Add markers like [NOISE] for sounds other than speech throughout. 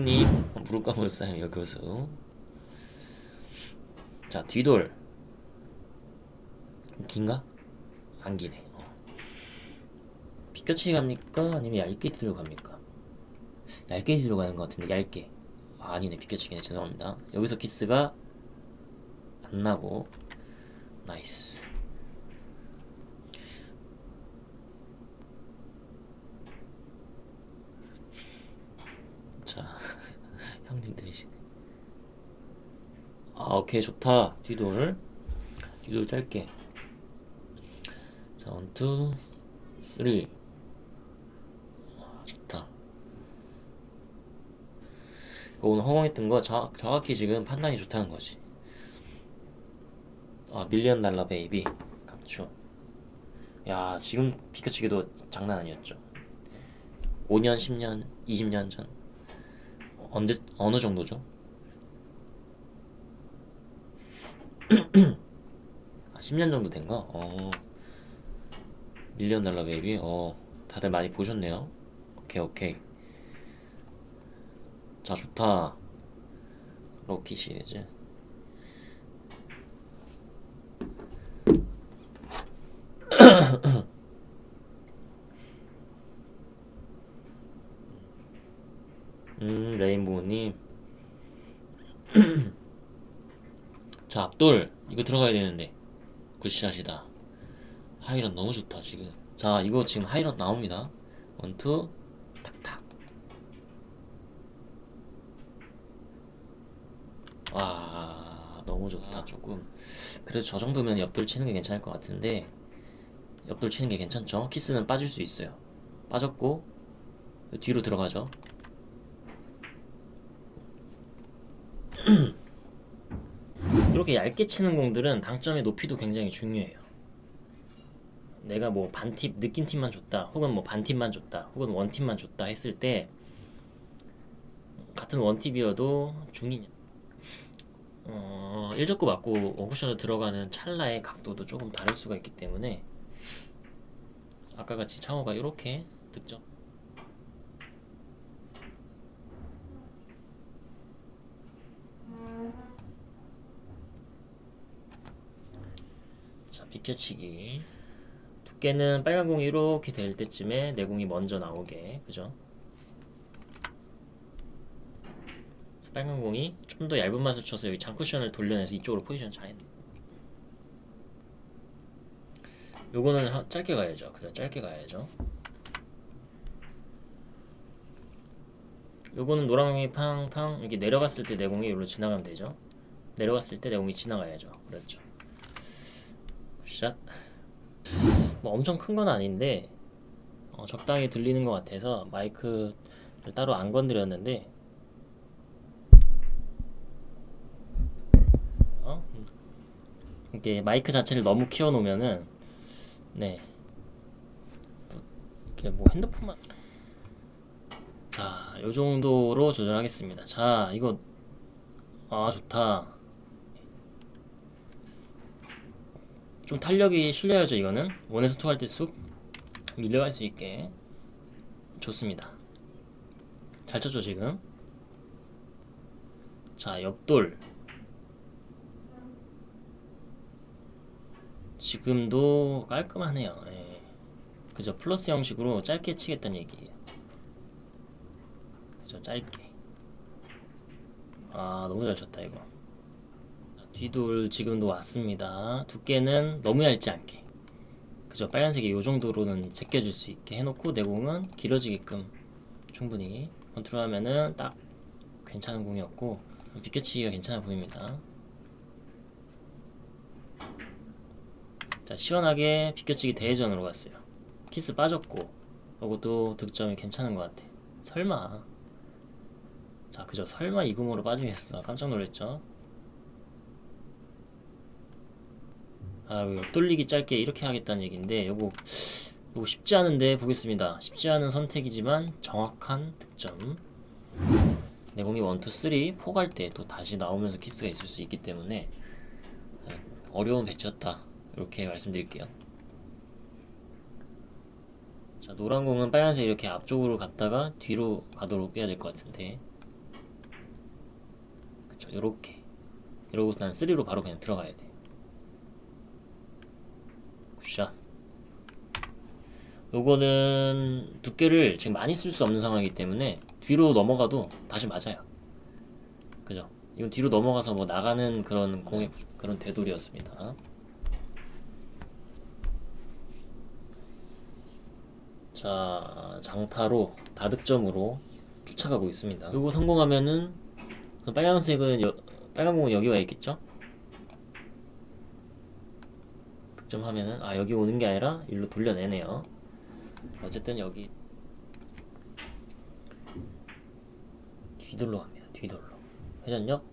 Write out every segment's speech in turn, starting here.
님 무릎 감을싸요 여교수. 자 뒤돌. 긴가? 안 기네. 어. 비껴치기 갑니까? 아니면 얇게 뒤로 갑니까? 얇게 뒤로 가는 것 같은데 얇게. 아, 아니네. 비껴치기네. 죄송합니다. 여기서 키스가 안 나고. 나이스 자 형님들이시네 아 오케이 좋다. 뒤돌 뒤돌 짧게. 자 원투 쓰리. 아, 좋다. 이거 오늘 허공했던 거 자, 정확히 지금 판단이 좋다는 거지. 아 밀리언 달러 베이비. 강추. 야 지금 비켜치기도 장난 아니었죠. 5년 10년 20년 전. 언제 어느 정도죠? 아, 10년 정도 된가? 어. 밀리언 달러 베이비. 어. 다들 많이 보셨네요. 오케이, 오케이. 자, 좋다. 럭키 시리즈. 음, 레인보우님. 자, 앞돌. 이거 들어가야 되는데. 굿샷이다. 하이런 너무 좋다, 지금. 자, 이거 지금 하이런 나옵니다. 원투, 탁탁. 와, 너무 좋다, 조금. 그래도 저 정도면 옆돌 치는 게 괜찮을 것 같은데, 옆돌 치는 게 괜찮죠? 키스는 빠질 수 있어요. 빠졌고, 뒤로 들어가죠. [CLEARS THROAT] [CLEARS THROAT] 이렇게 얇게 치는 공들은 당점의 높이도 굉장히 중요해요. 내가 뭐 반팁 느낌 팁만 줬다, 혹은 뭐 반팁만 줬다, 혹은 원팁만 줬다 했을 때 같은 원팁이어도 중이 어, 1접구 맞고 원쿠션으로 들어가는 찰나의 각도도 조금 다를 수가 있기 때문에 아까 같이 창호가 이렇게 득점 비껴치기. 두께는 빨간 공이 이렇게 될 때쯤에 내 공이 먼저 나오게. 그죠? 빨간 공이 좀 더 얇은 맛을 쳐서 여기 장쿠션을 돌려내서 이쪽으로 포지션 잘했네. 요거는 하- 짧게 가야죠. 그죠? 짧게 가야죠. 요거는 노란 공이 팡팡 이렇게 내려갔을 때 내 공이 여기로 지나가면 되죠. 내려갔을 때 내 공이 지나가야죠. 그렇죠. 샷. 뭐 엄청 큰 건 아닌데 어, 적당히 들리는 것 같아서 마이크를 따로 안 건드렸는데 어? 이게 마이크 자체를 너무 키워놓으면은 네 이렇게 뭐 핸드폰만 자, 요 정도로 조절하겠습니다. 자, 이거 아 좋다. 좀 탄력이 실려야죠 이거는. 원에서 투 할 때 쑥 밀려갈 수 있게. 좋습니다. 잘 쳤죠 지금? 자 옆돌. 지금도 깔끔하네요. 예. 그죠? 플러스 형식으로 짧게 치겠다는 얘기예요 그죠? 짧게. 아 너무 잘 쳤다 이거 뒤돌 지금도 왔습니다. 두께는 너무 얇지 않게. 그죠? 빨간색이 요 정도로는 제껴줄 수 있게 해놓고 내공은 길어지게끔 충분히 컨트롤하면은 딱 괜찮은 공이었고 비껴치기가 괜찮아 보입니다. 자 시원하게 비껴치기 대회전으로 갔어요. 키스 빠졌고 이것도 득점이 괜찮은 것 같아. 설마 자 그죠? 설마 이 공으로 빠지겠어. 깜짝 놀랐죠? 아, 이거 돌리기 짧게 이렇게 하겠다는 얘기인데 요거 요거 쉽지 않은데 보겠습니다. 쉽지 않은 선택이지만 정확한 득점. 내공이 1, 2, 3, 4갈때 또 다시 나오면서 키스가 있을 수 있기 때문에 네, 어려운 배치였다. 이렇게 말씀드릴게요. 자, 노란 공은 빨간색 이렇게 앞쪽으로 갔다가 뒤로 가도록 해야 될 것 같은데 요렇게 이러고 난 3로 바로 그냥 들어가야 돼 굿샷 요거는 두께를 지금 많이 쓸 수 없는 상황이기 때문에 뒤로 넘어가도 다시 맞아요 그죠 이건 뒤로 넘어가서 뭐 나가는 그런 공의 그런 되돌이었습니다 자 장타로 다득점으로 쫓아가고 있습니다. 그리고 성공하면은 빨간색은 여, 빨간 공은 여기 와 있겠죠? 득점하면은 아 여기 오는 게 아니라 일로 돌려내네요. 어쨌든 여기 뒤돌로 갑니다. 뒤돌로 회전력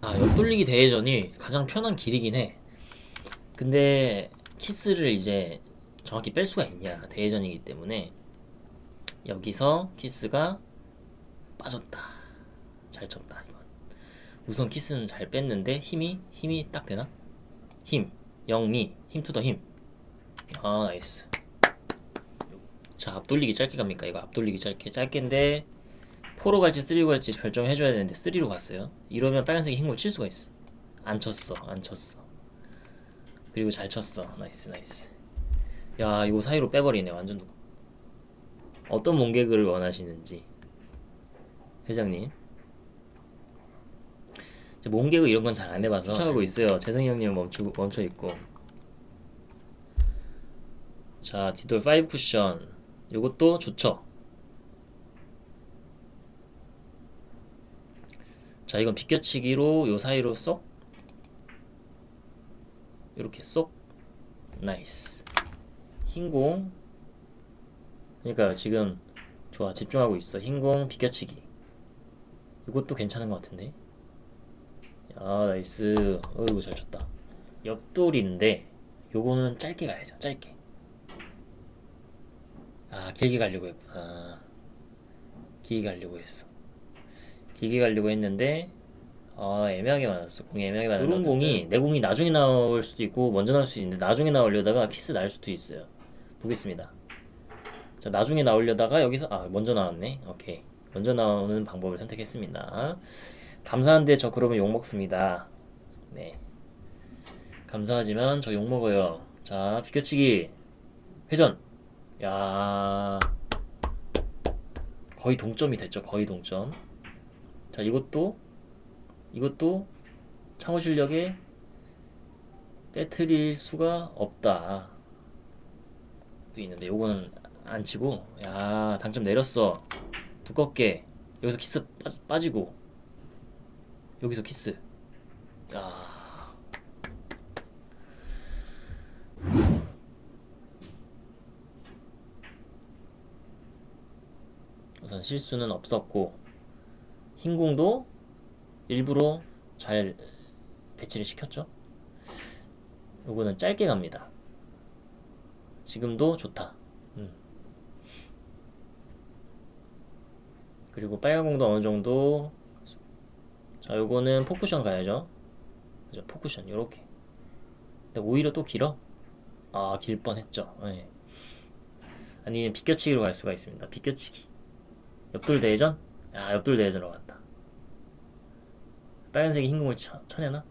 아 옆돌리기 대회전이 가장 편한 길이긴 해. 근데 키스를 이제 정확히 뺄 수가 있냐 대회전이기 때문에 여기서 키스가 빠졌다 잘 쳤다 우선 키스는 잘 뺐는데 힘이 힘이 딱 되나? 힘. 영미. 힘투더 힘. 아 나이스. 자 앞돌리기 짧게 갑니까? 이거 앞돌리기 짧게. 짧게인데 포로 갈지 쓰리로 갈지 결정해줘야 되는데 쓰리로 갔어요. 이러면 빨간색이 힘을 칠 수가 있어. 안 쳤어. 안 쳤어. 그리고 잘 쳤어. 나이스 나이스. 야 이거 사이로 빼버리네 완전 어떤 몽개그를 원하시는지. 회장님. 저 몽개그 이런 건 잘 안 해봐서 쫓아가고 있어요. 재승이 형님 멈추, 멈춰 있고. 자 디돌 5 쿠션. 요것도 좋죠? 자 이건 비껴치기로 요 사이로 쏙. 이렇게 쏙. 나이스. 흰공. 그러니까 지금 좋아 집중하고 있어. 흰공 비껴치기. 이것도 괜찮은 것 같은데 야 나이스. 어이구 잘 쳤다. 옆돌인데 요거는 짧게 가야죠 짧게. 아 길게 가려고 했구나 길게 가려고 했어. 길게 가려고 했는데 아 애매하게 맞았어. 공이 애매하게 맞았어 이런 공이 내 공이 나중에 나올 수도 있고 먼저 나올 수도 있는데 나중에 나오려다가 키스 날 수도 있어요. 보겠습니다. 자 나중에 나오려다가 여기서 아 먼저 나왔네. 오케이. 먼저 나오는 방법을 선택했습니다 감사한데 저 그러면 욕 먹습니다. 네. 감사하지만 저 욕 먹어요. 자 비껴치기. 회전. 야. 거의 동점이 됐죠 거의 동점. 자 이것도 이것도 창호 실력에 빼트릴 수가 없다. 또 있는데 요거는 안 치고. 야 당점 내렸어. 두껍게. 여기서 키스 빠, 지고 여기서 키스 야 우선 실수는 없었고 흰 공도 일부러 잘 배치를 시켰죠. 요거는 짧게 갑니다. 지금도 좋다. 음. 그리고 빨간 공도 어느 정도 자 요거는 포쿠션 가야죠. 그죠 포쿠션 요렇게. 근데 오히려 또 길어? 아 길 뻔했죠. 네. 아니면 비껴치기로 갈 수가 있습니다. 비껴치기. 옆돌 대회전? 야 옆돌 대회전으로 갔다. 빨간색이 흰 공을 쳐, 쳐내나?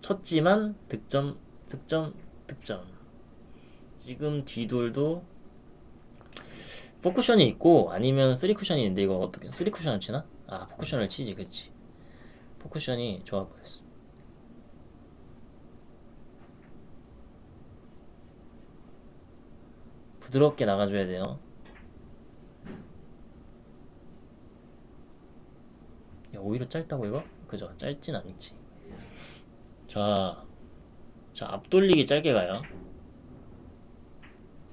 쳤지만 득점, 득점, 득점. 지금 뒤돌도 포쿠션이 있고 아니면 쓰리 쿠션이 있는데 이거 어떻게 쓰리 쿠션을 치나? 아 포쿠션을 치지 그치. 포쿠션이 좋아 보였어. 부드럽게 나가줘야 돼요. 야 오히려 짧다고 이거? 그죠? 짧진 않지. 자, 자 앞돌리기 짧게 가요.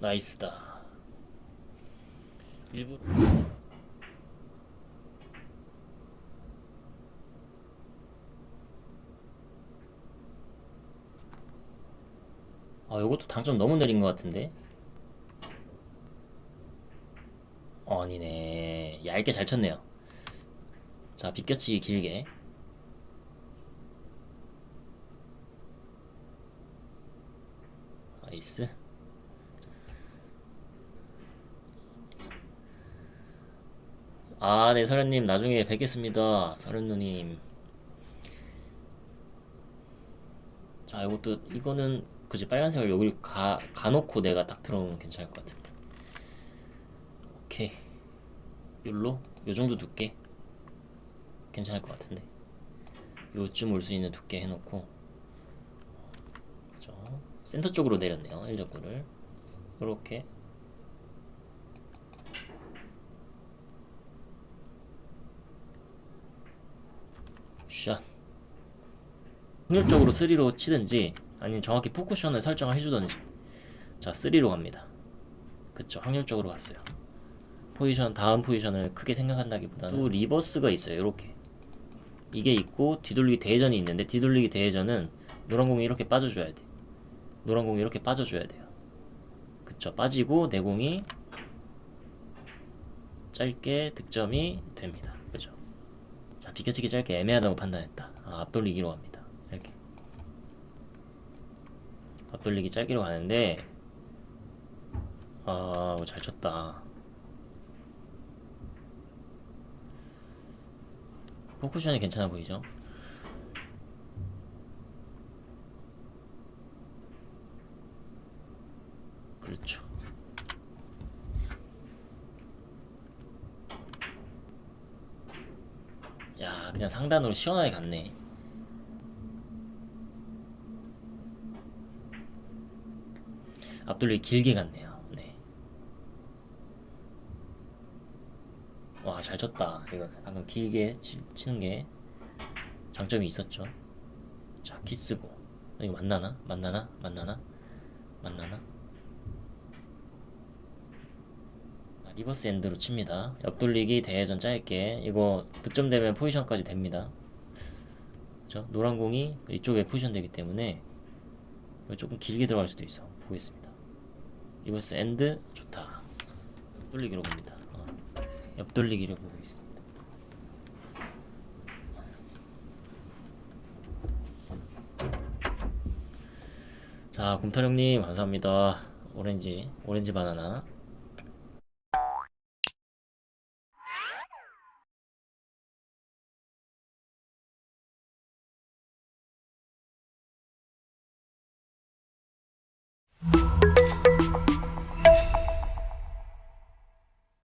나이스다. 일부 아 요것도 당점 너무 내린 것 같은데 어, 아니네 얇게 잘 쳤네요 자, 비껴치기 길게. 나이스. 아, 네, 서련님, 나중에 뵙겠습니다. 서련누님. 자, 이것도, 이거는, 그지, 빨간색을 여기 가, 가놓고 내가 딱 들어오면 괜찮을 것 같은데. 오케이. 요로? 요 정도 두께? 괜찮을 것 같은데. 요쯤 올 수 있는 두께 해놓고. 그죠? 센터 쪽으로 내렸네요, 1적구를. 요렇게. 샷. 확률적으로 3로 치든지 아니면 정확히 포쿠션을 설정을 해주든지. 자 3로 갑니다. 그쵸 확률적으로 갔어요. 포지션 다음 포지션을 크게 생각한다기보다는 또 리버스가 있어요 이렇게. 이게 있고 뒤돌리기 대회전이 있는데 뒤돌리기 대회전은 노란 공이 이렇게 빠져줘야 돼. 노란 공이 이렇게 빠져줘야 돼요. 그쵸 빠지고 내 공이 짧게 득점이 됩니다. 그죠 자 비켜치기 짧게 애매하다고 판단했다. 아, 앞돌리기로 갑니다 이렇게 앞돌리기 짧기로 가는데 아, 이거 잘 쳤다. 포쿠션이 괜찮아 보이죠? 그렇죠. 야, 그냥 상단으로 시원하게 갔네. 앞돌리 길게 갔네요. 네. 와, 잘 쳤다. 이거 방금 길게 치, 치는 게 장점이 있었죠. 자, 키스고. 이거 만나나? 만나나? 만나나? 만나나? 아, 리버스 엔드로 칩니다. 옆돌리기 대회전 짧게. 이거 득점되면 포지션까지 됩니다. 그죠? 노란 공이 이쪽에 포지션 되기 때문에 조금 길게 들어갈 수도 있어. 보겠습니다. 리버스 엔드 좋다. 돌리기로 봅니다. 어. 옆돌리기를 보고 있습니다. 자, 곰타령님 감사합니다. 오렌지 오렌지 바나나